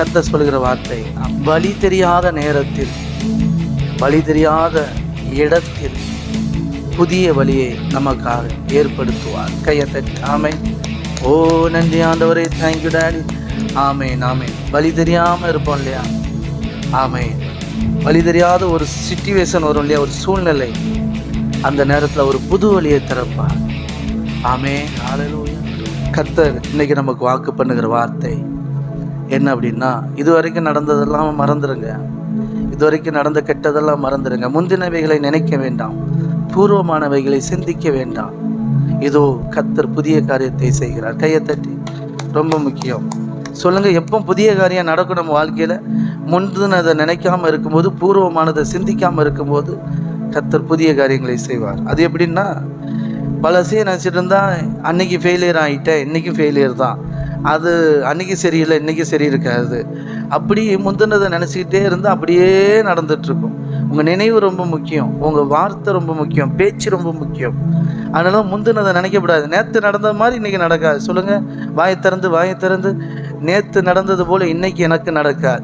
கத்த சொல்கிற வார்த்தை வழி தெரியாத நேரத்தில் வழி தெரியாத இடத்தில் புதிய வழியை நமக்காக ஏற்படுத்துவார். கையை தட்டி ஓ நன்றி ஆண்டவரே. தேங்க்யூ டாடி ஆமே நாமே வழி தெரியாமல் இருப்போம் இல்லையா? ஆமே வழி தெரியாத ஒரு சுச்சுவேஷன் வரும் இல்லையா? ஒரு சூழ்நிலை. அந்த நேரத்தில் ஒரு புது வழியை திறப்பார். ஆமே ஹalleluya கத்தர் இன்னைக்கு நமக்கு வாக்கு பண்ணுகிற வார்த்தை. என்ன அப்படின்னா இது வரைக்கும் நடந்ததெல்லாம் மறந்துடுங்க இது வரைக்கும் நடந்த கெட்டதெல்லாம் மறந்துடுங்க முந்தினவைகளை நினைக்க வேண்டாம். பூர்வமானவைகளை சிந்திக்க வேண்டாம். இதோ கத்தர் புதிய காரியத்தை செய்கிறார். கையை தட்டி. ரொம்ப முக்கியம். சொல்லுங்க எப்போ புதிய காரியம் நடக்கும் நம்ம வாழ்க்கையில்? முந்தினதை நினைக்காமல் இருக்கும்போது பூர்வமானதை சிந்திக்காமல் இருக்கும்போது கத்தர் புதிய காரியங்களை செய்வார். அது எப்படின்னா பழசையும் நினச்சிட்டு இருந்தால் அன்னைக்கு ஃபெயிலியர் ஆகிட்டேன் இன்றைக்கும் ஃபெயிலியர் தான். அது அன்னைக்கு சரியில்லை இன்றைக்கி சரி இருக்காது. அப்படி முந்தினதை நினச்சிக்கிட்டே இருந்தால் அப்படியே நடந்துகிட்ருக்கும் உங்கள் நினைவு ரொம்ப முக்கியம். உங்கள் வார்த்தை ரொம்ப முக்கியம். பேச்சு ரொம்ப முக்கியம். அதனால முந்தினதை நினைக்கக்கூடாது. நேற்று நடந்த மாதிரி இன்றைக்கி நடக்காது. சொல்லுங்கள் வாயை திறந்து வாயை திறந்து. நேற்று நடந்தது போல் இன்றைக்கி எனக்கு நடக்காது.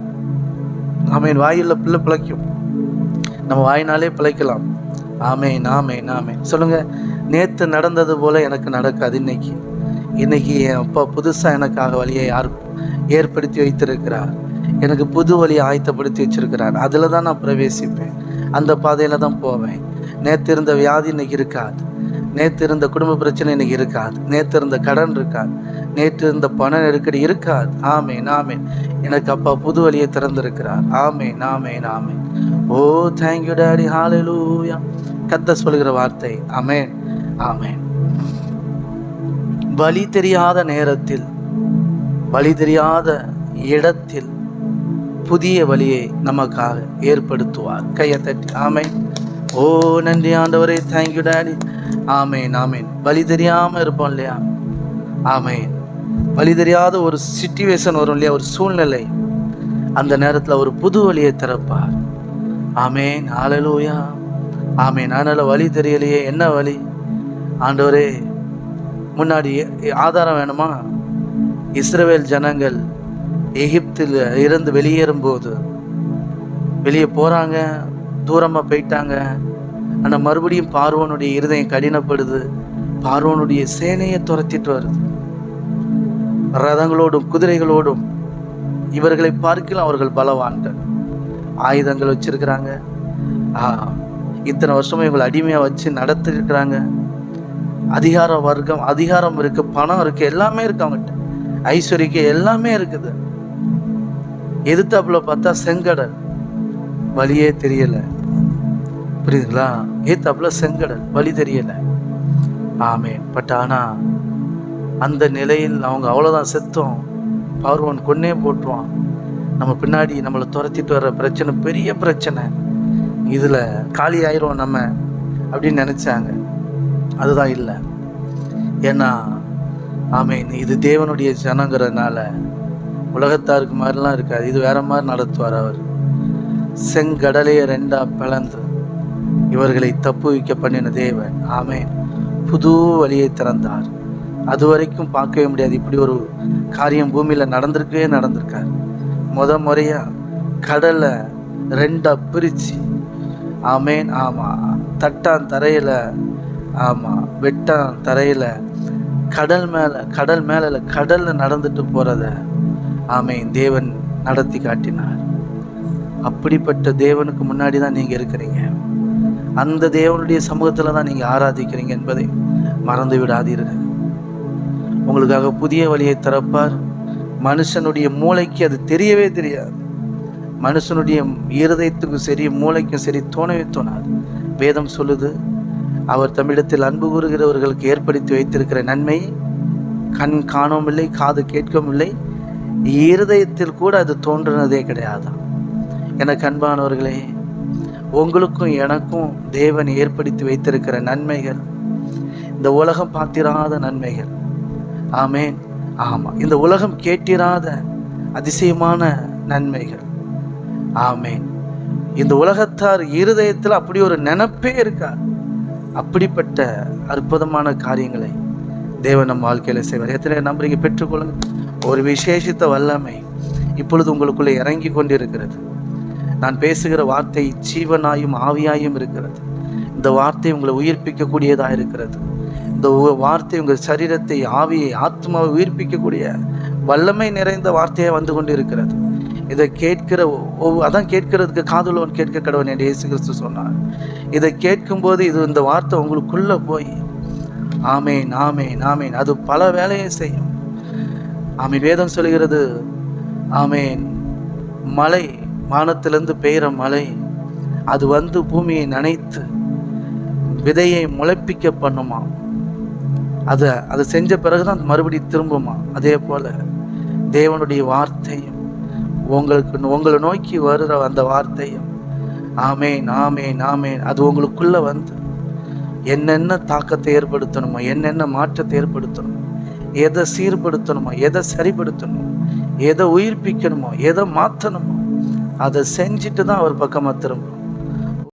ஆமீன். வாயில் பிள்ளை பிழைக்கும். நம்ம வாயினாலே பிழைக்கலாம். ஆமேன் ஆமேன் ஆமேன். சொல்லுங்கள் நேற்று நடந்தது போல் எனக்கு நடக்காது இன்னைக்கு. இன்னைக்கு என் அப்பா புதுசாக எனக்காக வழியை யார் ஏற்படுத்தி வைத்திருக்கிறார். எனக்கு புது வழியை ஆயத்தப்படுத்தி வச்சிருக்கிறார். அதில் தான் நான் பிரவேசிப்பேன். அந்த பாதையில் தான் போவேன். நேற்று இருந்த வியாதி இன்னைக்கு இருக்காது. நேற்று இருந்த குடும்ப பிரச்சனை இன்னைக்கு இருக்காது. நேற்று இருந்த கடன் இருக்காது. நேற்று இருந்த பண நெருக்கடி இருக்காது. ஆமே நாமே எனக்கு அப்பா புது வழியை திறந்திருக்கிறார். ஆமே நாமே நாமே ஓ தேங்க்யூ டாடி ஹாலூயா கத்த சொல்கிற வார்த்தை. அமேன் ஆமேன். வழி தெரியாத நேரத்தில் வழி தெரியாத இடத்தில் புதிய வழியை நமக்காக ஏற்படுத்துவார். கையை தட்டி ஆமை ஓ நன்றி ஆண்டவரே. Thank you daddy amen amen. வழி தெரியாமல் இருப்போம் இல்லையா? ஆமேன். வழி தெரியாத ஒரு சுச்சுவேஷன் வரும் இல்லையா? ஒரு சூழ்நிலை. அந்த நேரத்தில் ஒரு புது வழியை திறப்பார். ஆமேன். ஆலலூயா ஆமேன். அதனால் வழி தெரியலையே. என்ன வழி? ஆண்டவரே முன்னாடி ஆதாரம் வேணுமா? இஸ்ரேல் ஜனங்கள் எகிப்தில் இருந்து வெளியேறும்போது வெளியே போகிறாங்க தூரமாக போயிட்டாங்க. ஆனால் மறுபடியும் பார்வனுடைய இருதயம் கடினப்படுது. பார்வனுடைய சேனையை துரத்திட்டு வருது. ரதங்களோடும் குதிரைகளோடும் இவர்களை பார்க்கலாம் அவர்கள் பலவான்கள். ஆயுதங்கள் வச்சிருக்கிறாங்க. இத்தனை வருஷமா இவங்களை அடிமையாக வச்சு நடத்திருக்கிறாங்க. அதிகார வர்க்கம் அதிகாரம் இருக்கு பணம் இருக்கு எல்லாமே இருக்கு அவங்ககிட்ட ஐஸ்வர்யக்கு எல்லாமே இருக்குது. எதிர்த்தாப்புல பார்த்தா செங்கடல். வழியே தெரியல. புரியுதுங்களா? எதிர்த்தாப்புல செங்கடல். வழி தெரியல. ஆமேன். பட் ஆனா அந்த நிலையில் அவங்க அவ்வளோதான் செத்தோம். பார்வன் கொன்னே போட்டுருவான். நம்ம பின்னாடி நம்மளை துரத்திட்டு வர்ற பிரச்சனை பெரிய பிரச்சனை. இதில் காலி ஆயிரும் நம்ம அப்படின்னு நினச்சாங்க. அதுதான் இல்லை. ஏன்னா ஆமீன் இது தேவனுடைய ஜனங்கிறதுனால உலகத்தாருக்கு மாதிரிலாம் இருக்காது. இது வேற மாதிரி நடத்துவார் அவர். செங்கடலையை ரெண்டா பிளந்து இவர்களை தப்பு வைக்க பண்ணின தேவன். ஆமேன். புது வழியை திறந்தார். அது வரைக்கும் பார்க்கவே முடியாது. இப்படி ஒரு காரியம் பூமியில் நடந்திருக்கவே நடந்திருக்காரு. முத முறையாக கடலை ரெண்டாக பிரித்து ஆமேன் ஆமாம் தட்டான் தரையில் ஆமாம் வெட்டான் தரையில் கடல் மேலே கடல் மேலே கடலில் கடல்ல நடந்துட்டு போகிறத ஆமை தேவன் நடத்தி காட்டினார். அப்படிப்பட்ட தேவனுக்கு முன்னாடி தான் நீங்கள் இருக்கிறீங்க. அந்த தேவனுடைய சமூகத்தில் தான் நீங்கள் ஆராதிக்கிறீங்க என்பதை மறந்து விடாதீர்கள். உங்களுக்காக புதிய வழியை திறப்பார். மனுஷனுடைய மூளைக்கு அது தெரியவே தெரியாது. மனுஷனுடைய இருதயத்துக்கும் சரி மூளைக்கும் சரி தோணவே தோணாது. வேதம் சொல்லுது அவர் தமிழத்தில் அன்பு கூறுகிறவர்களுக்கு ஏற்படுத்தி வைத்திருக்கிற நன்மை கண் காணவும் இல்லை காது கேட்கவும் இல்லை இருதயத்தில் கூட அது தோன்றுனதே கிடையாது. எனக்கு அன்பானவர்களே உங்களுக்கும் எனக்கும் தேவன் ஏற்படுத்தி வைத்திருக்கிற நன்மைகள் இந்த உலகம் பார்த்திராத நன்மைகள். ஆமேன். ஆமாம் இந்த உலகம் கேட்டிராத அதிசயமான நன்மைகள். ஆமேன். இந்த உலகத்தார் இருதயத்தில் அப்படி ஒரு நினப்பே இருக்காது. அப்படிப்பட்ட அற்புதமான காரியங்களை தேவன் நம் வாழ்க்கையில் செய்வார். எத்தனை நம்புறீங்க பெற்றுக்கொள்ளுங்க ஒரு விசேஷித்த வல்லமை இப்பொழுது உங்களுக்குள்ளே இறங்கி கொண்டிருக்கிறது. நான் பேசுகிற வார்த்தை ஜீவனாயும் ஆவியாயும் இருக்கிறது. இந்த வார்த்தை உங்களை உயிர்ப்பிக்கக்கூடியதாக இருக்கிறது. இந்த உ- வார்த்தை உங்கள் சரீரத்தை ஆவியை ஆத்மாவை உயிர்ப்பிக்கக்கூடிய வல்லமை நிறைந்த வார்த்தையாக வந்து கொண்டு இருக்கிறது இதை கேட்கிற ஒவ்வொ- அதான் கேட்கிறதுக்கு காதுள்ளவன் கேட்க கடவன் என்று இயேசு கிறிஸ்து சொன்னார். இதை கேட்கும்போது இது இந்த வார்த்தை உங்களுக்குள்ளே போய் ஆமேன் ஆமேன் ஆமேன். அது பல வேலையை செய்யும். ஆமீன். வேதம் சொல்கிறது ஆமேன். மலை வானத்திலிருந்து பெய்கிற மழை அது வந்து பூமியை நனைத்து விதையை முளைப்பிக்க பண்ணுமா? அதை அதை செஞ்ச பிறகுதான் மறுபடி திரும்புமா? அதே போல தேவனுடைய வார்த்தையும் உங்களுக்கு உங்களை நோக்கி வருகிற அந்த வார்த்தையும் ஆமேன் ஆமேன் ஆமேன் அது உங்களுக்குள்ளே வந்து என்னென்ன தாக்கத்தை ஏற்படுத்தணுமோ என்னென்ன மாற்றத்தை ஏற்படுத்தணுமோ எதை சீர்படுத்தணுமோ எதை சரிப்படுத்தணுமோ எதை உயிர்ப்பிக்கணுமோ எதை மாற்றணுமோ அதை செஞ்சுட்டு தான் அவர் பக்கமாக திரும்பும்